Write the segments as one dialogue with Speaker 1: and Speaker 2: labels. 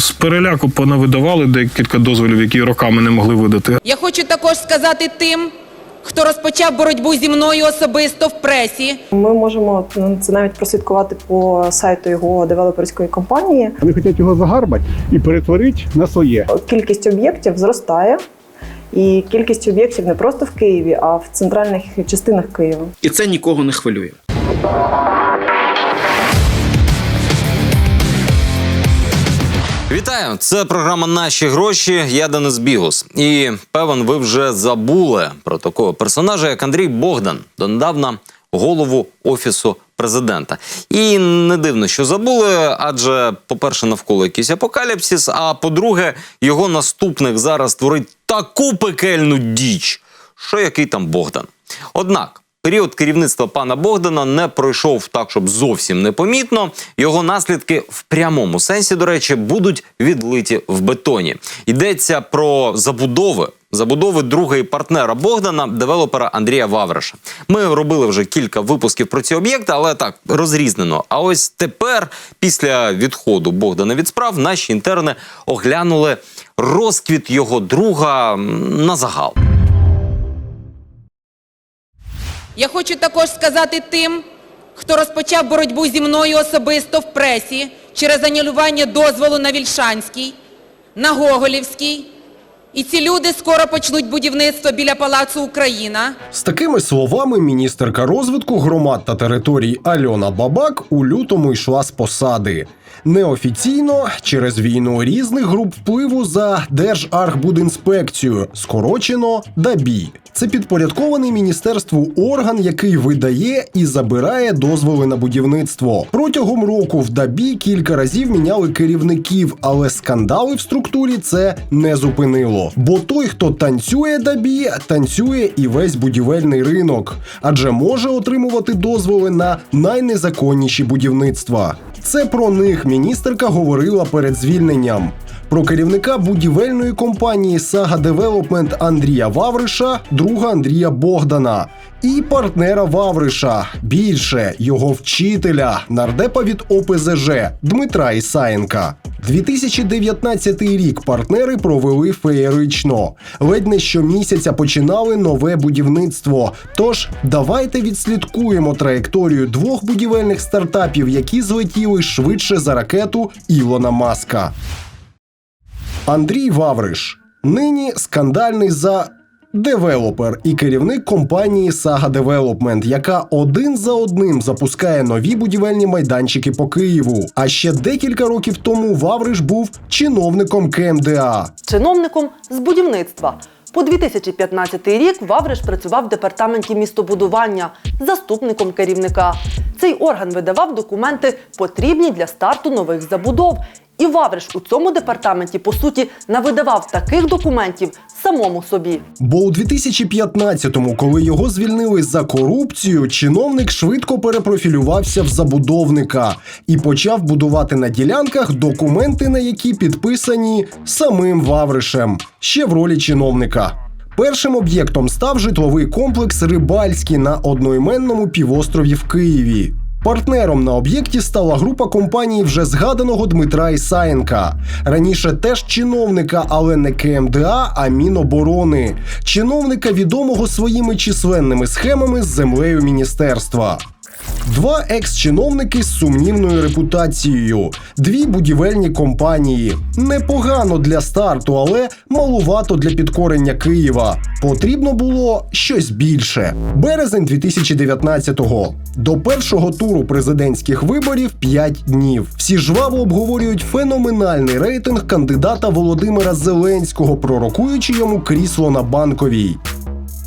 Speaker 1: З переляку понавидавали декілька дозволів, які роками не могли видати.
Speaker 2: Я хочу також сказати тим, хто розпочав боротьбу зі мною особисто в пресі.
Speaker 3: Ми можемо ну, це навіть прослідкувати по сайту його девелоперської компанії.
Speaker 4: Вони хочуть його загарбати і перетворити на своє.
Speaker 3: Кількість об'єктів зростає, і кількість об'єктів не просто в Києві, а в центральних частинах Києва.
Speaker 5: І це нікого не хвилює.
Speaker 6: Вітаю! Це програма Наші гроші. Я Денис Бігус. І певен, ви вже забули про такого персонажа, як Андрій Богдан, донедавна голову офісу президента. І не дивно, що забули, адже, по-перше, навколо якийсь апокаліпсис. А по-друге, його наступник зараз творить таку пекельну діч, що який там Богдан. Однак. Період керівництва пана Богдана не пройшов так, щоб зовсім непомітно. Його наслідки в прямому сенсі, до речі, будуть відлиті в бетоні. Йдеться про забудови. Забудови другої партнера Богдана, девелопера Андрія Вавриша. Ми робили вже кілька випусків про ці об'єкти, але так розрізнено. А ось тепер, після відходу Богдана від справ, наші інтерни оглянули розквіт його друга на загал.
Speaker 2: Я хочу також сказати тим, хто розпочав боротьбу зі мною особисто в пресі через анулювання дозволу на Вільшанський, на Гоголівський. І ці люди скоро почнуть будівництво біля Палацу Україна.
Speaker 7: З такими словами міністерка розвитку громад та територій Альона Бабак у лютому йшла з посади. Неофіційно через війну різних груп впливу за Держархбудінспекцію, скорочено ДАБІ. Це підпорядкований міністерству орган, який видає і забирає дозволи на будівництво. Протягом року в ДАБІ кілька разів міняли керівників, але скандали в структурі це не зупинило. Бо той, хто танцює ДАБІ, танцює і весь будівельний ринок, адже може отримувати дозволи на найнезаконніші будівництва. Це про них міністерка говорила перед звільненням. Про керівника будівельної компанії Сага Девелопмент Андрія Вавриша, друга Андрія Богдана і партнера Вавриша. Більше його вчителя, нардепа від ОПЗЖ Дмитра Ісаєнка. 2019 рік партнери провели феєрично. Ледь не щомісяця починали нове будівництво. Тож давайте відслідкуємо траєкторію двох будівельних стартапів, які злетіли швидше за ракету Ілона Маска. Андрій Вавриш нині скандальний за девелопер і керівник компанії Saga Development, яка один за одним запускає нові будівельні майданчики по Києву. А ще декілька років тому Вавриш був чиновником КМДА.
Speaker 8: чиновником з будівництва. По 2015 рік Вавриш працював в департаменті містобудування заступником керівника. Цей орган видавав документи, потрібні для старту нових забудов. І Вавриш у цьому департаменті, по суті, навидавав таких документів самому собі.
Speaker 7: Бо у 2015-му, коли його звільнили за корупцію, чиновник швидко перепрофілювався в забудовника і почав будувати на ділянках документи, на які підписані самим Вавришем, ще в ролі чиновника. Першим об'єктом став житловий комплекс Рибальський на одноіменному півострові в Києві. Партнером на об'єкті стала група компаній вже згаданого Дмитра Ісаєнка. Раніше теж чиновника, але не КМДА, а Міноборони. Чиновника, відомого своїми численними схемами з землею міністерства. Два екс-чиновники з сумнівною репутацією, дві будівельні компанії. Непогано для старту, але малувато для підкорення Києва. Потрібно було щось більше. Березень 2019-го. До першого туру президентських виборів 5 днів. Всі жваво обговорюють феноменальний рейтинг кандидата Володимира Зеленського, пророкуючи йому крісло на банковій.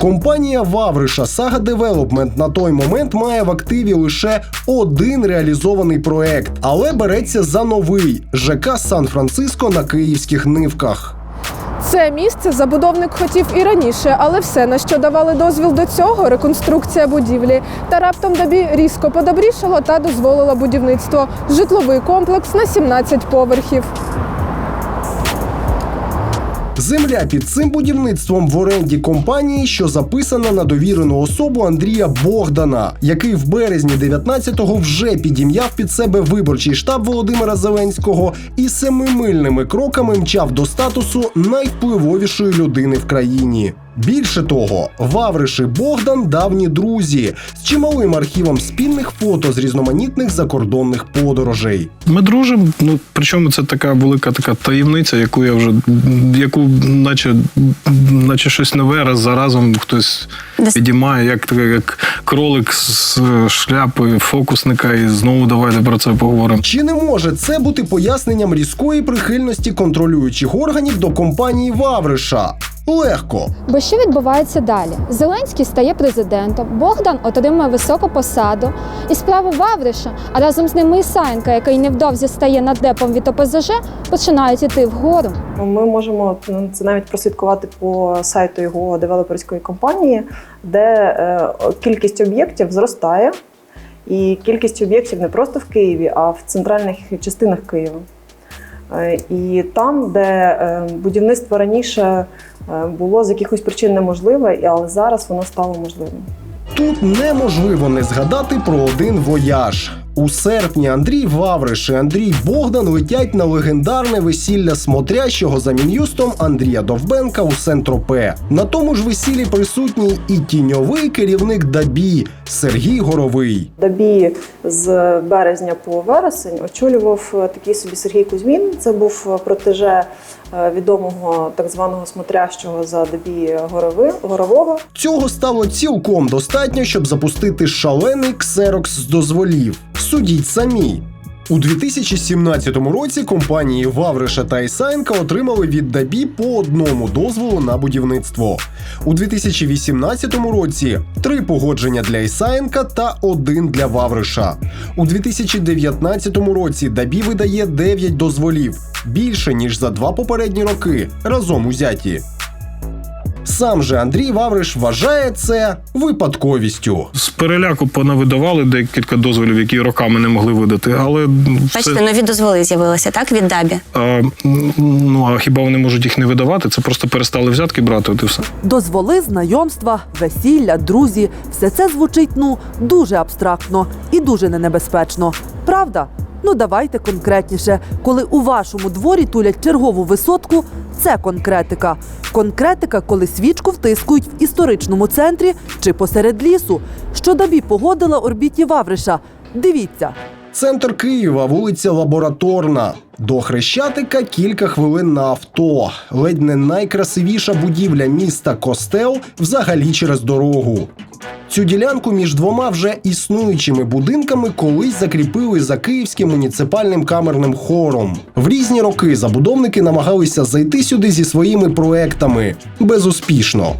Speaker 7: Компанія Вавриша Saga Development на той момент має в активі лише один реалізований проект, але береться за новий ЖК Сан-Франциско на київських нивках.
Speaker 9: Це місце забудовник хотів і раніше, але все, на що давали дозвіл до цього, реконструкція будівлі. Та раптом добі різко подобрішало та дозволила будівництво. Житловий комплекс на 17 поверхів.
Speaker 7: Земля під цим будівництвом в оренді компанії, що записана на довірену особу Андрія Богдана, який в березні 19-го вже підім'яв під себе виборчий штаб Володимира Зеленського і семимильними кроками мчав до статусу найвпливовішої людини в країні. Більше того, Вавриш і Богдан давні друзі з чималим архівом спільних фото з різноманітних закордонних подорожей.
Speaker 1: Ми дружимо. Ну причому це така велика така таємниця, яку я вже яку, наче, наче щось нове, раз за разом хтось підіймає, як таке, як кролик з шляпи фокусника, і знову давайте про це поговоримо.
Speaker 7: Чи не може це бути поясненням різкої прихильності контролюючих органів до компанії Вавриша? Легко.
Speaker 5: Бо що відбувається далі? Зеленський стає президентом, Богдан отримує високу посаду, і справи Вавриша, а разом з ним і Ісаєнка, який невдовзі стає нардепом від ОПЗЖ, починають іти вгору.
Speaker 3: Ми можемо ну, це навіть прослідкувати по сайту його девелоперської компанії, де е, кількість об'єктів зростає, і кількість об'єктів не просто в Києві, а в центральних частинах Києва. Е, І там, де е, будівництво раніше було з якихось причин неможливе, але зараз воно стало можливим.
Speaker 7: Тут неможливо не згадати про один вояж. У серпні Андрій Вавриш і Андрій Богдан летять на легендарне весілля смотрящого за мін'юстом Андрія Довбенка у Сентропе. На тому ж весіллі присутній і тіньовий керівник Дабі Сергій Горовий.
Speaker 3: Дабі з березня по вересень очолював е, такий собі Сергій Кузьмін. Це був е, протеже е, відомого так званого смотрящого за Дабі Горови, Горового.
Speaker 7: Цього стало цілком достатньо, щоб запустити шалений ксерокс з дозволів. Судіть самі. У 2017 році компанії Вавриша та Ісаєнка отримали від Дабі по одному дозволу на будівництво. У 2018 році три погодження для Ісаєнка та один для Вавриша. У 2019 році Дабі видає 9 дозволів більше ніж за два попередні роки разом узяті. Сам же Андрій Вавриш вважає це випадковістю.
Speaker 1: З переляку понавидавали декілька дозволів, які роками не могли видати, але
Speaker 10: Бачите,
Speaker 1: це,
Speaker 10: нові дозволи з'явилися, так, від Дабі?
Speaker 1: а, ну а хіба вони можуть їх не видавати? Це просто перестали взятки брати, от і все.
Speaker 8: Дозволи, знайомства, весілля, друзі все це звучить ну дуже абстрактно і дуже ненебезпечно. Правда? Ну давайте конкретніше. Коли у вашому дворі тулять чергову висотку, це конкретика. Конкретика, коли свічку втискують в історичному центрі чи посеред лісу. Що Дабі погодила орбіті Вавриша. Дивіться.
Speaker 7: Центр Києва, вулиця Лабораторна. До Хрещатика кілька хвилин на авто. Ледь не найкрасивіша будівля міста Костел взагалі через дорогу. Цю ділянку між двома вже існуючими будинками колись закріпили за київським муніципальним камерним хором. В різні роки забудовники намагалися зайти сюди зі своїми проектами безуспішно.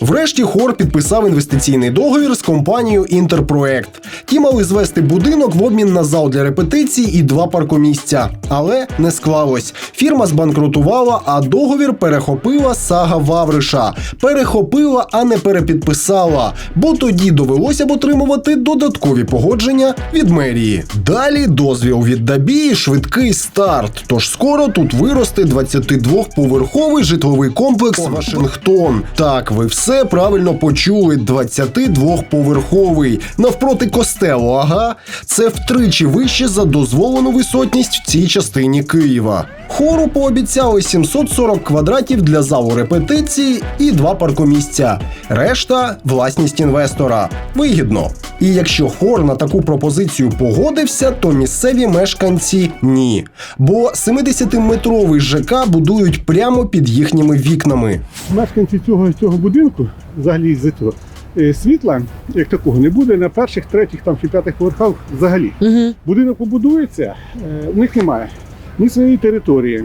Speaker 7: Врешті хор підписав інвестиційний договір з компанією Інтерпроект. Ті мали звести будинок в обмін на зал для репетицій і два паркомісця. Але не склалось. Фірма збанкрутувала, а договір перехопила сага Вавриша. Перехопила, а не перепідписала. Бо тоді довелося б отримувати додаткові погодження від мерії. Далі дозвіл від Дабі і швидкий старт. Тож скоро тут виросте 22-поверховий житловий комплекс Вашингтон. Так, ви все правильно почули. 22-поверховий. Навпроти костелу, ага. Це втричі вище за дозволену висотність в цій частині Києва. Хору пообіцяли 740 квадратів для залу репетиції і два паркомісця. Решта власність інвестора. Вигідно. І якщо хор на таку пропозицію погодився, то місцеві мешканці ні. Бо 70-метровий ЖК будують прямо під їхніми вікнами.
Speaker 4: Мешканці цього, цього будинку, взагалі з цього, е, світла, як такого, не буде на перших, третіх там, чи п'ятих поверхах взагалі.
Speaker 8: Угу.
Speaker 4: Будинок побудується, е, у них немає ні своєї території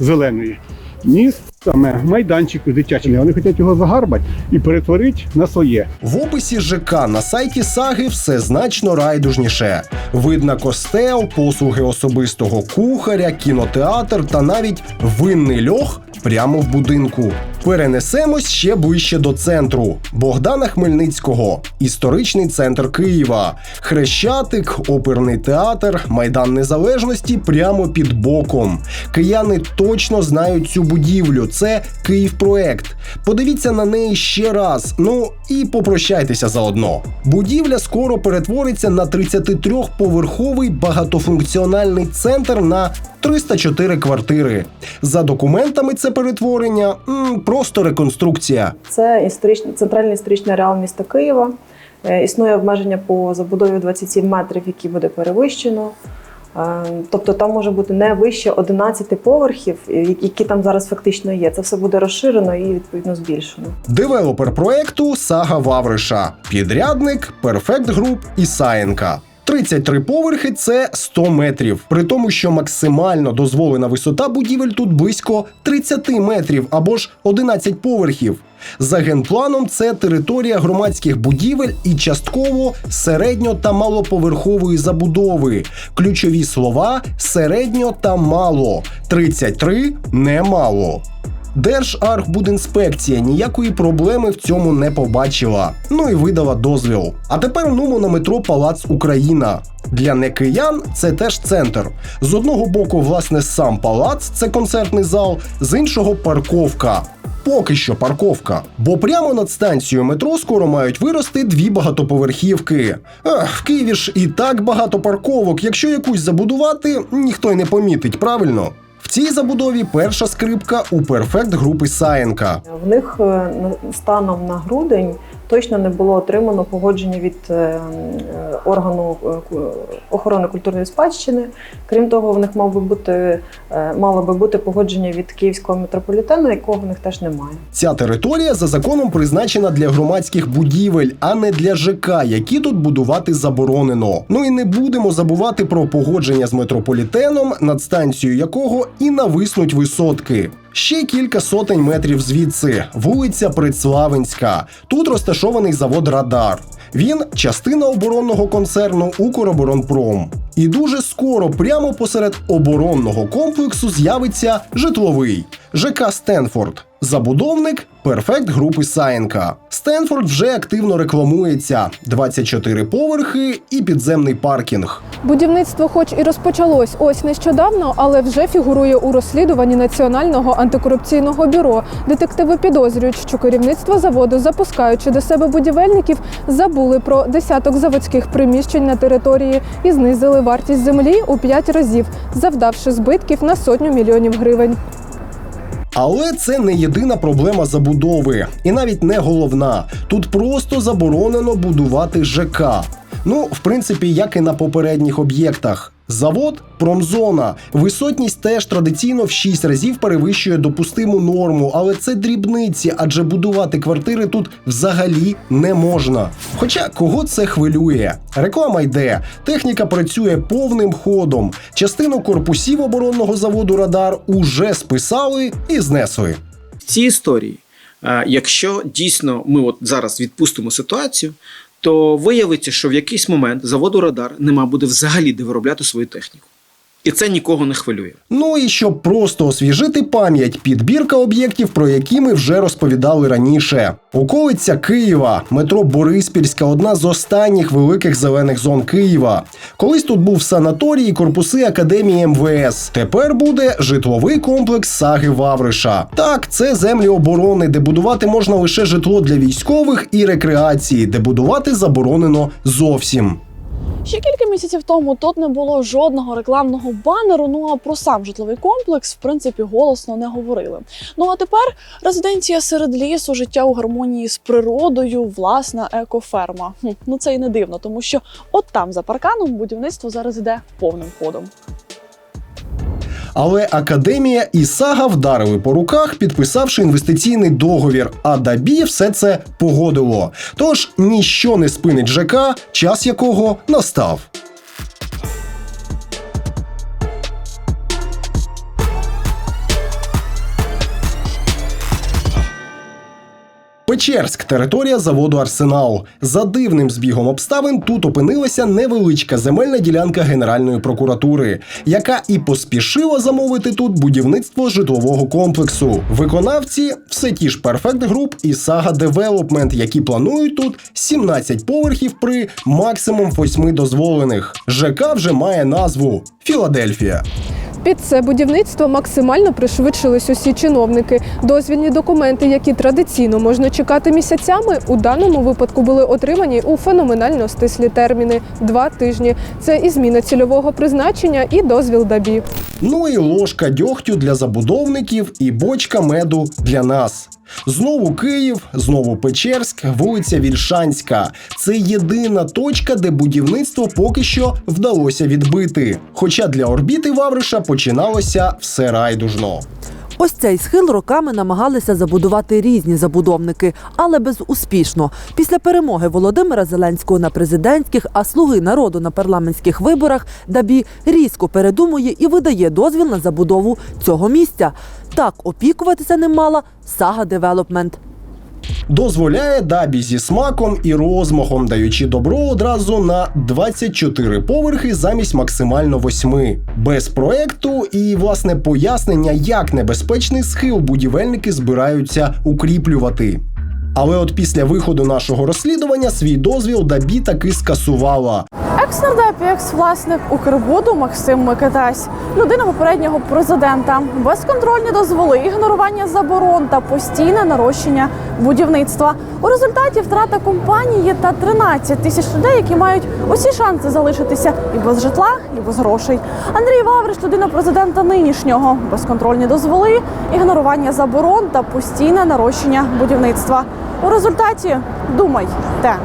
Speaker 4: зеленої, ні саме майданчику дитячого. Вони хочуть його загарбати і перетворити на своє.
Speaker 7: В описі ЖК на сайті Саги все значно райдужніше. Видно костел, послуги особистого кухаря, кінотеатр та навіть винний льох прямо в будинку. Перенесемось ще ближче до центру Богдана Хмельницького, історичний центр Києва, Хрещатик, оперний театр, Майдан Незалежності прямо під боком. Кияни точно знають цю будівлю. Це Київпроект. Подивіться на неї ще раз. Ну і попрощайтеся заодно. Будівля скоро перетвориться на 33-поверховий багатофункціональний центр на 304 квартири. За документами це перетворення просто реконструкція.
Speaker 3: Це історичний центральний історичний ареал міста Києва. Е, Існує обмеження по забудові 27 метрів, які буде перевищено. Е, Тобто там може бути не вище 11 поверхів, які там зараз фактично є. Це все буде розширено і відповідно збільшено.
Speaker 7: Девелопер проекту Сага Вавриша, підрядник Перфект Груп і Саєнка. 33 поверхи це 100 метрів. При тому, що максимально дозволена висота будівель тут близько 30 метрів або ж 11 поверхів. За генпланом це територія громадських будівель і частково середньо та малоповерхової забудови. Ключові слова середньо та мало. 33 немало. Держархбудінспекція ніякої проблеми в цьому не побачила. Ну і видала дозвіл. А тепер нумо на метро Палац Україна. Для некиян це теж центр. З одного боку, власне, сам палац це концертний зал, з іншого парковка. Поки що парковка. Бо прямо над станцією метро скоро мають вирости дві багатоповерхівки. Ех, в Києві ж і так багато парковок. Якщо якусь забудувати, ніхто й не помітить, правильно? В цій забудові перша скрипка у перфект групи Саєнка.
Speaker 3: В них е, станом на грудень точно не було отримано погодження від е, е, органу е, охорони культурної спадщини. Крім того, в них мав би бути мало би бути погодження від київського метрополітену, якого в них теж немає.
Speaker 7: Ця територія за законом призначена для громадських будівель, а не для ЖК, які тут будувати заборонено. Ну і не будемо забувати про погодження з метрополітеном, над станцією якого і нависнуть висотки. Ще кілька сотень метрів звідси вулиця Прицлавинська. Тут розташований завод Радар. Він частина оборонного концерну Укроборонпром. І дуже скоро, прямо посеред оборонного комплексу, з'явиться житловий ЖК Стенфорд. Забудовник перфект групи Саєнка. Стенфорд вже активно рекламується: 24 поверхи і підземний паркінг.
Speaker 9: Будівництво, хоч і розпочалось ось нещодавно, але вже фігурує у розслідуванні Національного антикорупційного бюро. Детективи підозрюють, що керівництво заводу, запускаючи до себе будівельників, забули про десяток заводських приміщень на території і знизили вартість землі у п'ять разів, завдавши збитків на сотню мільйонів гривень.
Speaker 7: Але це не єдина проблема забудови, і навіть не головна. Тут просто заборонено будувати ЖК. Ну, в принципі, як і на попередніх об'єктах. Завод промзона. Висотність теж традиційно в 6 разів перевищує допустиму норму, але це дрібниці, адже будувати квартири тут взагалі не можна. Хоча кого це хвилює? Реклама йде, техніка працює повним ходом. Частину корпусів оборонного заводу Радар уже списали і знесли.
Speaker 11: в цій історії, якщо дійсно ми от зараз відпустимо ситуацію, то виявиться, що в якийсь момент заводу Радар нема буде взагалі де виробляти свою техніку. І це нікого не хвилює.
Speaker 7: Ну і щоб просто освіжити пам'ять, підбірка об'єктів, про які ми вже розповідали раніше. Околиця Києва, метро Бориспільська, одна з останніх великих зелених зон Києва. Колись тут був санаторій і корпуси Академії МВС. Тепер буде житловий комплекс Саги Вавриша. Так, це землі оборони, де будувати можна лише житло для військових і рекреації, де будувати заборонено зовсім.
Speaker 12: Ще кілька місяців тому тут не було жодного рекламного банеру. Ну а про сам житловий комплекс, в принципі, голосно не говорили. Ну а тепер резиденція серед лісу, життя у гармонії з природою, власна екоферма. Хм, ну це і не дивно, тому що от там за парканом будівництво зараз іде повним ходом.
Speaker 7: Але академія і сага вдарили по руках, підписавши інвестиційний договір. А Дабі все це погодило. Тож ніщо не спинить ЖК, час якого настав. Печерськ територія заводу Арсенал. За дивним збігом обставин тут опинилася невеличка земельна ділянка Генеральної прокуратури, яка і поспішила замовити тут будівництво житлового комплексу. Виконавці все ті ж Perfect Group і Saga Development, які планують тут 17 поверхів при максимум 8 дозволених. ЖК вже має назву Філадельфія.
Speaker 9: Під це будівництво максимально пришвидшились усі чиновники. Дозвільні документи, які традиційно можна чекати місяцями, у даному випадку були отримані у феноменально стислі терміни два тижні. Це і зміна цільового призначення, і дозвіл ДАБІ.
Speaker 7: Ну і ложка дьогтю для забудовників і бочка меду для нас. Знову Київ, знову Печерськ, вулиця Вільшанська. Це єдина точка, де будівництво поки що вдалося відбити. Хоча для орбіти Вавриша починалося все райдужно.
Speaker 8: Ось цей схил роками намагалися забудувати різні забудовники, але безуспішно. Після перемоги Володимира Зеленського на президентських, а слуги народу на парламентських виборах Дабі різко передумує і видає дозвіл на забудову цього місця. Так опікуватися ним мала Сага Девелопмент.
Speaker 7: Дозволяє дабі зі смаком і розмахом, даючи добро одразу на 24 поверхи замість максимально 8. Без проекту і власне пояснення, як небезпечний схил будівельники збираються укріплювати. Але от після виходу нашого розслідування свій дозвіл Дабі таки скасувала.
Speaker 12: Екс-нардеп екс-власник Укрбуду Максим Микитась, людина попереднього президента, безконтрольні дозволи, ігнорування заборон та постійне нарощення будівництва. У результаті втрата компанії та 13 тисяч людей, які мають усі шанси залишитися і без житла, і без грошей. Андрій Вавриш, людина президента нинішнього, безконтрольні дозволи, ігнорування заборон та постійне нарощення будівництва. У результаті думай те.